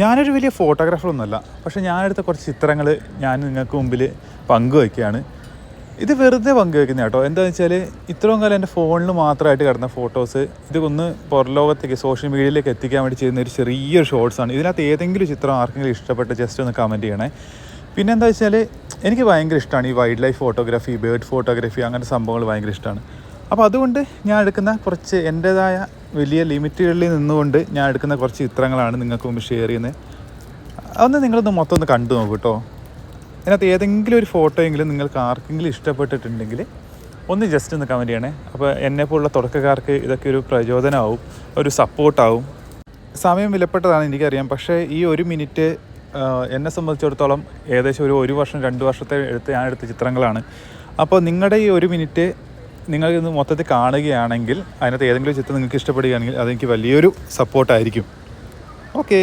ഞാനൊരു വലിയ ഫോട്ടോഗ്രാഫറൊന്നുമല്ല. പക്ഷേ ഞാനെടുത്ത കുറച്ച് ചിത്രങ്ങൾ ഞാൻ നിങ്ങൾക്ക് മുമ്പിൽ പങ്കുവയ്ക്കുകയാണ്. ഇത് വെറുതെ പങ്കുവെക്കുന്ന കേട്ടോ. എന്താണെന്ന് വെച്ചാൽ ഇത്രയും കാലം എന്റെ ഫോണിൽ മാത്രമായിട്ട് കിടന്ന ഫോട്ടോസ് ഇത് ഒന്ന് പുറലോകത്തേക്ക് സോഷ്യൽ മീഡിയയിലേക്ക് എത്തിക്കാൻ വേണ്ടി ചെയ്യുന്ന ഒരു ചെറിയൊരു ഷോർട്സാണ് ഇതിനകത്ത് ഏതെങ്കിലും ചിത്രം ആർക്കെങ്കിലും ഇഷ്ടപ്പെട്ട ജസ്റ്റ് ഒന്ന് കമന്റ് ചെയ്യണേ. പിന്നെ എന്താ വെച്ചാൽ എനിക്ക് ഭയങ്കര ഇഷ്ടമാണ് ഈ wildlife photography bird photography അങ്ങനത്തെ സംഭവങ്ങൾ ഭയങ്കര ഇഷ്ടമാണ്. അപ്പോൾ അതുകൊണ്ട് ഞാൻ എടുക്കുന്ന കുറച്ച് എന്റേതായ വലിയ ലിമിറ്റുകളിൽ നിന്നുകൊണ്ട് ഞാൻ എടുക്കുന്ന കുറച്ച് ചിത്രങ്ങളാണ് നിങ്ങൾക്ക് മുമ്പ് ഷെയർ ചെയ്യുന്നത്. അതൊന്ന് നിങ്ങളൊന്ന് മൊത്തം ഒന്ന് കണ്ടു നോക്കൂ കേട്ടോ അതിനകത്ത് ഏതെങ്കിലും ഒരു ഫോട്ടോയെങ്കിലും നിങ്ങൾക്ക് ആർക്കെങ്കിലും ഇഷ്ടപ്പെട്ടിട്ടുണ്ടെങ്കിൽ ഒന്ന് ജസ്റ്റ് ഒന്ന് കമന്റ് ചെയ്യണേ. അപ്പോൾ എന്നെ പോലുള്ള തുടക്കക്കാർക്ക് ഇതൊക്കെ ഒരു പ്രചോദനമാവും ഒരു സപ്പോർട്ടാവും സമയം വിലപ്പെട്ടതാണ് എനിക്കറിയാം. പക്ഷേ ഈ ഒരു മിനിറ്റ് എന്നെ സംബന്ധിച്ചിടത്തോളം ഏകദേശം ഒരു ഒരു വർഷം രണ്ട് വർഷത്തെ എടുത്ത് ഞാൻ എടുത്ത ചിത്രങ്ങളാണ്. അപ്പോൾ നിങ്ങളുടെ ഈ ഒരു മിനിറ്റ് നിങ്ങൾ ഇന്ന് മൊത്തത്തിൽ കാണുകയാണെങ്കിൽ അതിനകത്ത് ഏതെങ്കിലും ചിത്രം നിങ്ങൾക്ക് ഇഷ്ടപ്പെടുകയാണെങ്കിൽ അതെനിക്ക് വലിയൊരു സപ്പോർട്ടായിരിക്കും ഓക്കേ